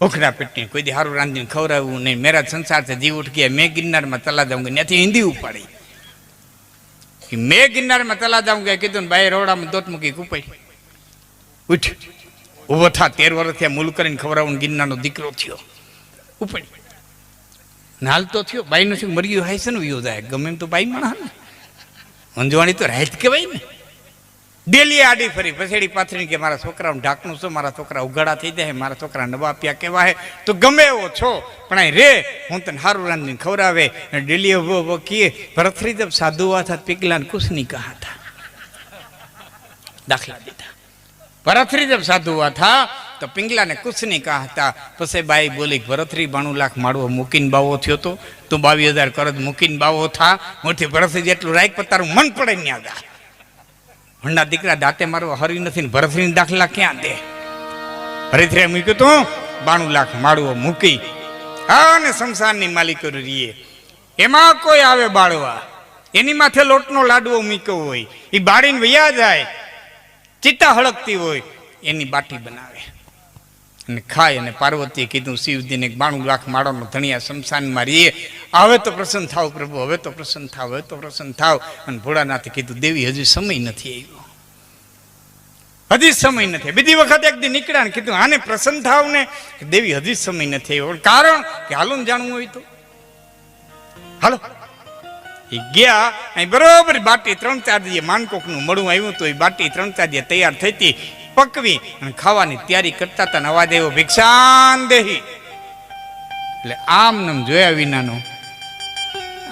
ઓખડા પેટી કોઈ દી હારું રાંધીને ખવડાવવું નહીં. મેરા સંસાર છે, જીવ ઉઠ ગયા. મેં ગિરનારમાં તલા જાઉંગા ત્યાંથી હિન્દી ઉપાડી. કે મેં ગિરનારમાં તલા જાઉંગા કીધું ને બાઈ રોડામાં દોત મૂકી કુપાઈ ઉઠ. ઊભો થા. તેર વર્ષ થયા મૂલ કરીને ખવડાવું ગિરનારનો દીકરો થયો. ઉપાડી. નાલ તો થયો. બાઈનો શું મર્યું હાય છે ને? વિયો ગમે એમ તો બાઈ માણા ને. મંજવાણી તો રાહત કહેવાય ને. ડેલી આડી ફરી પછેડી પાથરીને કે મારા છોકરાનું ઢાંકણું શું મારા છોકરા ઉઘાડા થઈ જાય, મારા છોકરા નવા પ્યા કેવા હે તો ગમે એવો છો, પણ અહીં રે, હું તને સારું રાંધીને ખવડાવે. ડેલી ઊભો ઊભો કીએ ભરથરી જબ સાધુ હતા પીગલા કુશ કહા હતા દાખલા દીધા. ભરથરી જબ સાધુ હતા તો પિંગલાને કુછ નહીં કહાતા પછી બાઈ બોલી ભરથરી બાણું લાખ માળવો મૂકીને બાવો થયો તો? તું બાવીસ હજાર કરજ મૂકીને બાવો થા. મોટી ભરથરી જેટલું રાખ પણ તારું મન પડે ત્યાં આગળ ભંડા દીકરા દાંતે મારવા હરી નથી ને ભરતરી દાખલા ક્યાં દે? ભરતરે મૂક્યું તું, બાણું લાખ માળવો મૂકી અને સંસારની માલિકો રીએ એમાં કોઈ આવે બાળવા? એની માથે લોટનો લાડવો મૂક્યો હોય એ બાળીને વૈયા જાય, ચિત્તા હળકતી હોય, એની બાટી બનાવે. અને ખાય અને પાર્વતીએ કીધું, શિવજીને બાણું લાખ માળોનો ધણિયા શમશાનમાં રહીએ. હવે તો પ્રસન્ન થાવ પ્રભુ, હવે તો પ્રસન્ન થાવ, હવે તો પ્રસન્ન થાવ. અને ભોળાનાથે કીધું, દેવી, હજી સમય નથી આવ્યો. હજી સમય નથી. બીજી વખત એક દી નીકળ્યા ને કીધું, આને પ્રસન્ન થાવ ને. દેવી, હજી સમય નથી આવ્યો. કારણ કે હાલો જાણવું હોય તો. હાલો. એ ગયા, અહીં બરોબર બાટી ત્રણ ચાર દીએ માનકોકનું મળું આવ્યું તો એ બાટી ત્રણ ચાર દીએ તૈયાર થઈ હતી. પકવી અને ખાવાની તૈયારી કરતા હતા નવા દેવો ભિક્ષાન દેહી. એટલે આમ નમ જોયા વિનાનો.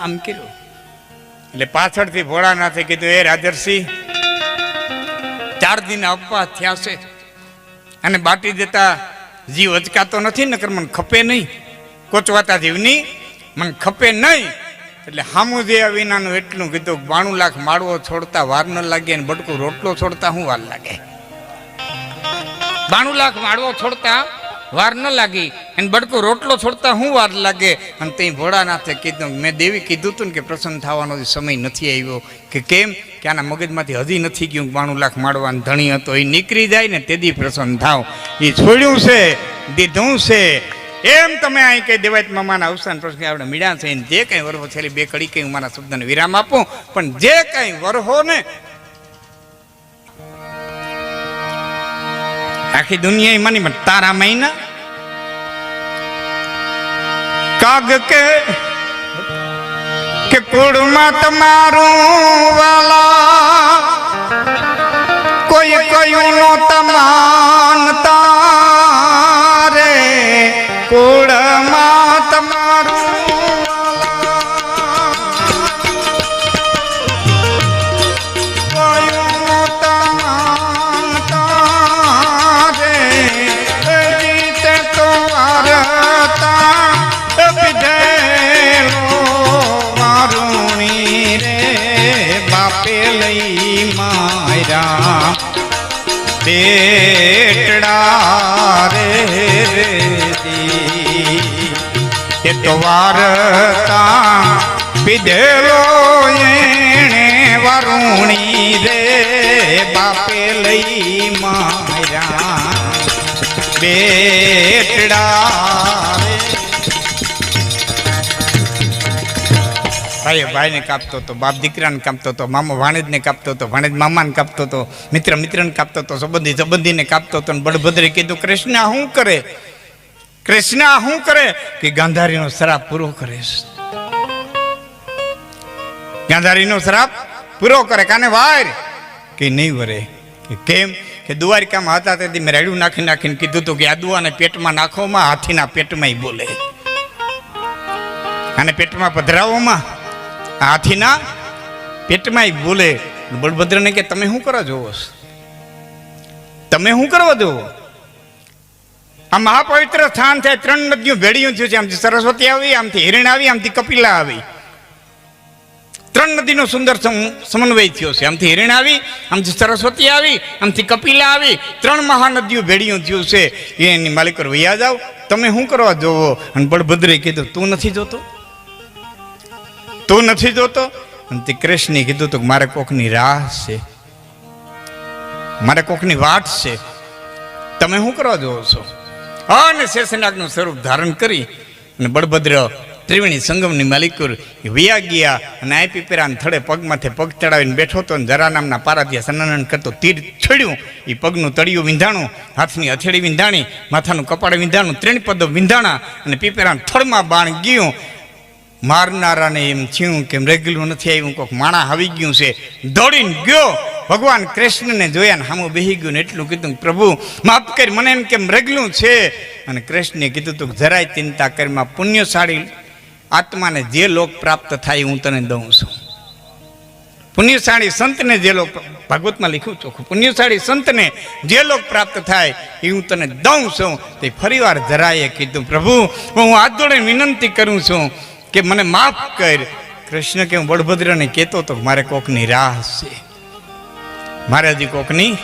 આમ કર્યું. એટલે પાછળથી ભોળાનાથે કીધું, એ રાજરસિંહ ચાર દિન અપવાસ થયા છે. અને બાટી દેતા જીવ અચકાતો નથી, નકર મને ખપે નહીં. કોચવાતા જીવની મને ખપે નહીં. એટલે હામું જે વિનાનું એટલું કીધું, બાણું લાખ માળવો છોડતા વાર ન લાગે અને બટકું રોટલો છોડતા શું વાર લાગે? બાણું લાખ માળવો છોડતા વાર ન લાગી. અને બડકો રોટલો છોડતા હું વાર લાગે? અને તે ભોળાનાથે કીધું, મેં દેવી કીધું હતું ને કે પ્રસન્ન થવાનો સમય નથી આવ્યો. કે કેમ? કે આના મગજમાંથી હજી નથી ગયું બાણું લાખ માળવાનું ધણી હતો. એ નીકળી જાય ને તેથી પ્રસન્ન થાવ. એ છોડ્યું છે, દીધું છે. એમ તમે અહીં કંઈ દેવાયત મામાના અવસાન પ્રસંગે આપણે મીડા છે જે કંઈ વરહો છેલ્લી બે કડી કંઈ હું મારા શબ્દને વિરામ આપું. પણ જે કંઈ વરહો ને આખી દુનિયા માની, પણ તારા મહિના? કાગ કે કે કુળમાં તમારું વાલા? કોઈ કયું નો તમાનતા રે કુળમાં? બેટડા રે એ તો વારતા પીધેલો એણે વરુણી રે બાપે લઈ માર્યા. બેટડા ભાઈ ભાઈને કાપતો હતો, બાપ દીકરાને કાપતો હતો, મામો ભાણેજને કાપતો હતો ભાણેજ મામાને કાપતો હતો, મિત્ર મિત્રને કાપતો હતો, સંબંધી સંબંધીને કાપતો હતો બળભદ્રે કીધું, કૃષ્ણ શું કરે? કૃષ્ણ શું કરે? કે ગાંધારીનો શ્રાપ પૂરો કરે ગાંધારીનો શ્રાપ પૂરો કરે, કાને વાર? કે નહીં વરે? કેમ? કે દ્વારિકામાં હતા તેથી મેં રેડું નાખી નાખીને કીધું હતું કે આદુઆને દુઆને પેટમાં નાખોમાં, હાથીના પેટમાં બોલે. અને પેટમાં પધરાવોમાં? હાથીના પેટમાં બોલે બળભદ્રને કે, તમે શું કરવા જોવો તમે શું કરવા જોવો આ મહાપવિત્ર સ્થાન થાય ત્રણ નદીઓ ભેળીયું થયું છે. આમથી સરસ્વતી આવી, આમથી હિરણ આવી, આમથી કપિલા આવી. ત્રણ નદીનો સુંદર સમ- સમન્વય થયો છે. આમથી હિરણ આવી, આમથી સરસ્વતી આવી, આમથી કપિલા આવી. ત્રણ મહાનદીઓ ભેળીયું થયું છે. એની માલિકો વૈયા જાઓ. તમે શું કરવા જોવો અને બળભદ્રે કીધું, તું નથી જોતો? તું નથી જોતો? અને તે કૃષ્ણે કીધું તો મારે કોકની રાહ છે. મારે કોકની વાટ છે. તમે શું કરવા જોવો છો અને શેષનાગનું સ્વરૂપ ધારણ કરી અને બળભદ્ર ત્રિવેણી સંગમની માલિકુર વિયા ગયા અને આ પીપેરાને થડે પગમાંથી પગ ચડાવીને બેઠો હતો અને જરા નામના પારાધ્યા સન્નાનંદ કરતો તીર છોડ્યું. એ પગનું તળિયું વિંધાણું, હાથની હથેળી વિંધાણી, માથાનું કપાળ વિંધાણું, ત્રણ પદો વિંધાણા અને પીપેરાન થડમાં બાણ ગયું. મારનારાને એમ થયું કે રેગલું નથી આવ્યું કોઈક માણા આવી ગયું છે. દોડીને ગયો. ભગવાન કૃષ્ણને જોયા ને સામું બેહી ગયું ને એટલું કીધું પ્રભુ, માફ કરી, મને એમ કેમ રેગલું છે? અને કૃષ્ણે કીધું તું જરાય ચિંતા કરીમાં પુણ્યશાળી આત્માને જે લોક પ્રાપ્ત થાય હું તને દઉં છું. પુણ્યશાળી સંતને જે લોક ભાગવતમાં લખ્યું ચોખ્ખું, પુણ્યશાળી સંતને જે લોક પ્રાપ્ત થાય એ હું તને દઉં છું. તે ફરીવાર જરાએ કીધું, પ્રભુ, હું હાથ જોડે વિનંતી કરું છું કે મને માફ કર. કૃષ્ણ કે હું બળભદ્રને કહેતો તો મારે કોકની રાહ છે. મારે હજી કોકની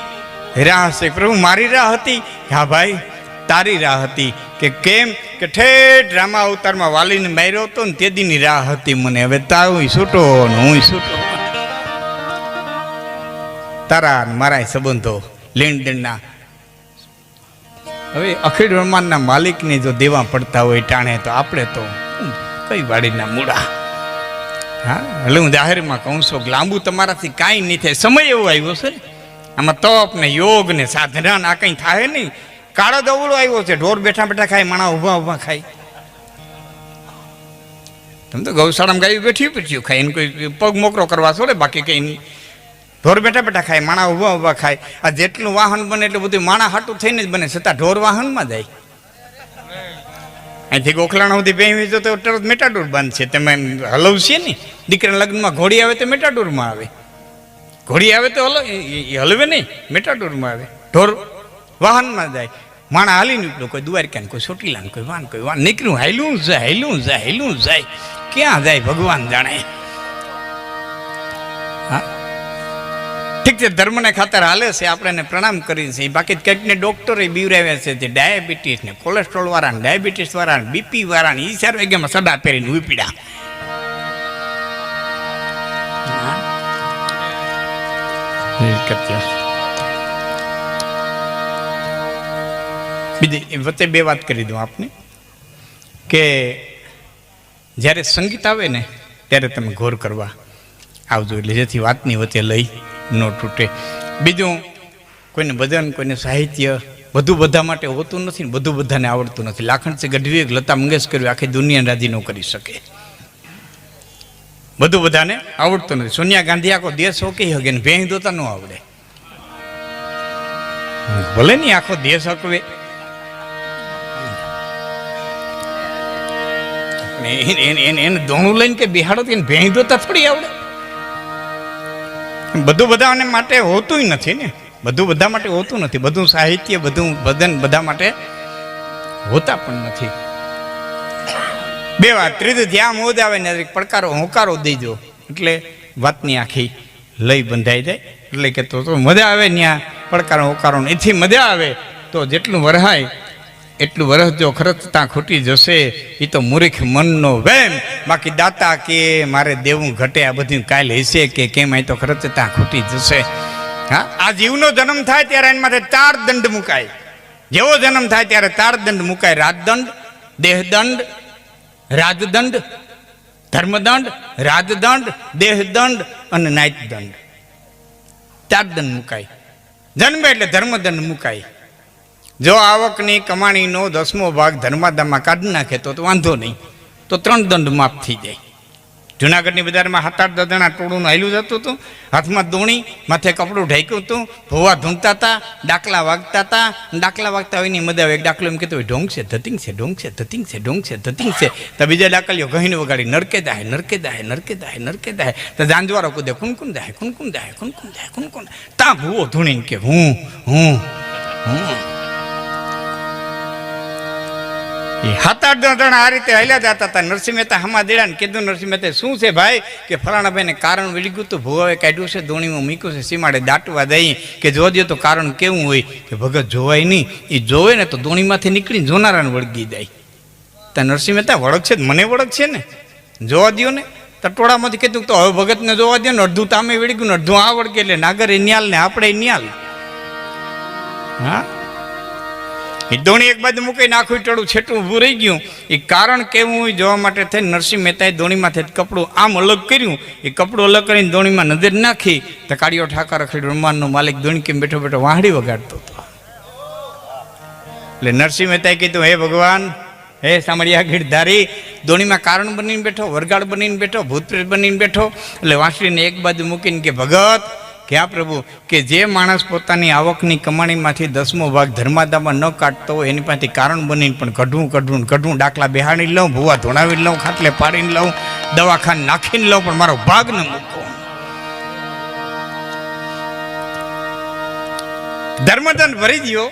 રાહ છે. પ્રભુ, મારી રાહ હતી? હા ભાઈ, તારી રાહ હતી. કે કેમ? કે ઠેઠ રામા અવતારમાં વાલીને માર્યો હતો ને તે દીની રાહ હતી મને. હવે તારું છૂટો ને હું છૂટો. તારા મારા સંબંધો લેણ દેણના હવે અખિલ બ્રહ્માંડના માલિકને જો દેવા પડતા હોય ટાણે તો આપણે તો વાડીના મૂળા? હા એટલે હું જાહેરમાં કહું છું લાંબુ તમારાથી કાંઈ નહીં થાય. સમય એવો આવ્યો છે. આમાં તપ ને યોગ ને સાધના આ કંઈ થાય નહીં. કાળો દવડો આવ્યો છે, ઢોર બેઠા બેઠા ખાય, માણા ઊભા ઊભા ખાય. તમે તો ગૌશાળામાં ગાયું બેઠી પીઠ્યું ખાય. એને કોઈ પગ મોકરો કરવા છોડે, બાકી કંઈ નહીં. ઢોર બેઠા બેઠા ખાય, માણા ઊભા ઊભા ખાય. આ જેટલું વાહન બને એટલું બધું માણા હાટું થઈને જ બને, છતાં ઢોર વાહનમાં જાય. અહીંથી ગોખલાણ સુધી બેહી જો તો તરત મેટાડોર બંધ છે. તમે હલવશે ને, દીકરાના લગ્નમાં ઘોડી આવે તો મેટાડોરમાં આવે. ઘોડી આવે તો હલો હલવે નહીં, મેટાડોરમાં આવે. ઢોર વાહનમાં જાય. માણા હાલી નીકળ્યું કોઈ દ્વારકા કોઈ ચોટીલા કોઈ વાન કોઈ વાન. નીકળ્યું હાલ્યું જાય હાલ્યું જાય હાલ્યું જાય. ક્યાં જાય ભગવાન જાણે? હા? ઠીક છે ધર્મને ખાતર હાલે છે આપણે એને પ્રણામ કરીએ છીએ. બાકી કંઈકને ડૉક્ટરે બીવરાવ્યા છે જે ડાયાબિટીસ ને કોલેસ્ટ્રોલ વાળાને ડાયાબિટીસ વાળા બીપી વાળા ઈ ચાર વાગ્યામાં સડા પહેરીને ઉપીડા બીજી વચ્ચે બે વાત કરી દઉં આપને કે જ્યારે સંગીત આવે ને ત્યારે તમે ઘોર કરવા આવજો. એટલે જેથી વાતની વચ્ચે લઈ ન તૂટે. બીજું, કોઈને ભજન કોઈને સાહિત્ય બધું બધા માટે હોતું નથી ને બધું બધાને આવડતું નથી. લાખણસિંહ ગઢવી લતા મંગેશકર આખી દુનિયા રાજી ન કરી શકે. બધું બધાને આવડતું નથી. સોનિયા ગાંધી આખો દેશ હોકી હગે ને ભેંગ દોતા ન આવડે. ભલે નહીં આખો દેશ હકવે. એને- દોણું લઈને કે બિહાડો એને ભેંગ દોતા થોડી આવડે. બધું બધાને માટે હોતું નથી ને. બધું બધા માટે હોતું નથી. બધું સાહિત્ય, બધું ભજન બધા માટે હોતા પણ નથી. બે વાત. ત્રીજું, જ્યાં મોજ આવે ને પડકારો, હોકારો દેજો. એટલે વાતની આખી લઈ બંધાઈ જાય. એટલે કે તો મજા આવે ત્યાં પડકારો હોકારો એથી મજા આવે તો જેટલું વરહાય એટલું વરસ જો ખરચતા ખૂટી જશે એ તો મૂર્ખ મનનો વેમ. બાકી દાતા કે મારે દેવું ઘટે, આ બધું કાલ હશે કે કેમ અહીં તો ખરચતા ખૂટી જશે. હા? આ જીવનો જન્મ થાય ત્યારે એના માટે ચાર દંડ મુકાય. જેવો જન્મ થાય ત્યારે ચાર દંડ મુકાય. રાજદંડ દેહદંડ, રાજદંડ, ધર્મદંડ, રાજદંડ, દેહદંડ અને નાયતદંડ ચાર દંડ મુકાય. જન્મે એટલે ધર્મદંડ મુકાય. જો આવકની કમાણીનો દસમો ભાગ ધર્માદામાં કાઢી નાખે તો વાંધો નહીં. તો ત્રણ દંડ માફ થઈ જાય. જુનાગઢની બજારમાં સાત આઠ દદણા ટોળું હાલ્યું જતું હતું. હાથમાં દોણી, માથે કપડું ઢાંક્યું હતું. ભોવા ધૂંકતા હતા, ડાકલા વાગતા હતા. ડાકલા વાગતા હોયની મજા આવે. એક ડાકલો એમ કહેતો હોય, ઢોંગ છે, ધતિંગ છે, ઢોંગ છે, ધતિંગ છે, ઢોંગ છે, ધતિંગ છે. તો બીજા ડાકલીઓ ગહીને વગાડી, નરકે દાહે નરકે દાહે નરકે દાહે નરકે દાહે. તો જાંજવારો કૂદે કુનકુન દાહે કુનકુન દાહે કુનકુન દાહે કુનકુન તા ભૂવો ધૂણીને કે, હું હું હું. સાત આઠ જણ આ રીતે હાલ્યા જતા હતા. નરસિંહ મહેતા હમા દેડા ને કીધું, નરસિંહ મહેતા શું છે ભાઈ? કે ફલાણા ભાઈને કારણ વિલગ્યું તો, ભુવાએ કાઢ્યું છે, ધોણીમાં મૂક્યું છે, સીમાડે દાટવા દઈ કે જોજો તો કારણ કેવું હોય કે ભગત જોવાય નહીં. એ જોવે ને તો ધોણીમાંથી નીકળીને જોનારાને વળગી જાય. ત્યાં નરસિંહ મહેતા વળગ છે મને વળગ છે ને? જોવા દ્યો ને. ટટોળામાંથી કીધું તો હવે ભગતને જોવા દો ને, અડધું તામે વળગ્યું ને, અડધું આ વળગે એટલે નાગર એ ન્યાલ ને આપણે ન્યાલ. હા? દોણી એક બાજુ મૂકી નાખું ટળું છેટું ઊભું રહી ગયું. એ કારણ કેવું જોવા માટે થઈ નરસિંહ મહેતાએ ધોણીમાંથી કપડું આમ અલગ કર્યું. એ કપડું અલગ કરીને દોણીમાં નજર નાખી તો કાળીઓ ઠાકર અખડી રમવાનનો માલિક દોણી કેમ બેઠો બેઠો વાહડી વગાડતો હતો. એટલે નરસિંહ મહેતાએ કીધું, હે ભગવાન, હે સામળિયા ગીરધારી, ધોણીમાં કારણ બનીને બેઠો વરગાડ બનીને બેઠો, ભૂતપ્રેત બનીને બેઠો. એટલે વાંસળીને એક બાજુ મૂકીને કે, ભગત કે આ પ્રભુ, કે જે માણસ પોતાની આવકની કમાણીમાંથી દસમો ભાગ ધર્માદામાં ન કાઢતો હોય, એની પાસેથી કારણ બનીને પણ કઢવું કઢવું કઢવું ડાકલા બેહાડી લઉં, ભૂવા ધોણાવી લઉં, ખાટલે પાડીને લઉં, દવાખાને નાખીને લઉં, પણ મારો ભાગ ન મૂકો ધર્મદંડ ભરી દો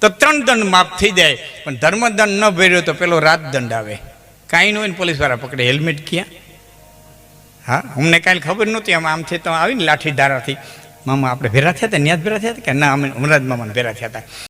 તો ત્રણ દંડ માફ થઈ જાય. પણ ધર્મદંડ ન ભર્યો તો પેલો રાતદંડ આવે. કાંઈ ન હોય ને પોલીસવાળા પકડે, હેલ્મેટ ક્યાં? હા, અમને કાંઈ ખબર નહોતી. આમ આમ છે તો આવીને લાઠી ધારાથી મામા આપણે ભેરા થયા હતા ન્યાજ ભેરા થયા હતા કે ના, અમે અમરાજ મામાને ભેરા થયા હતા.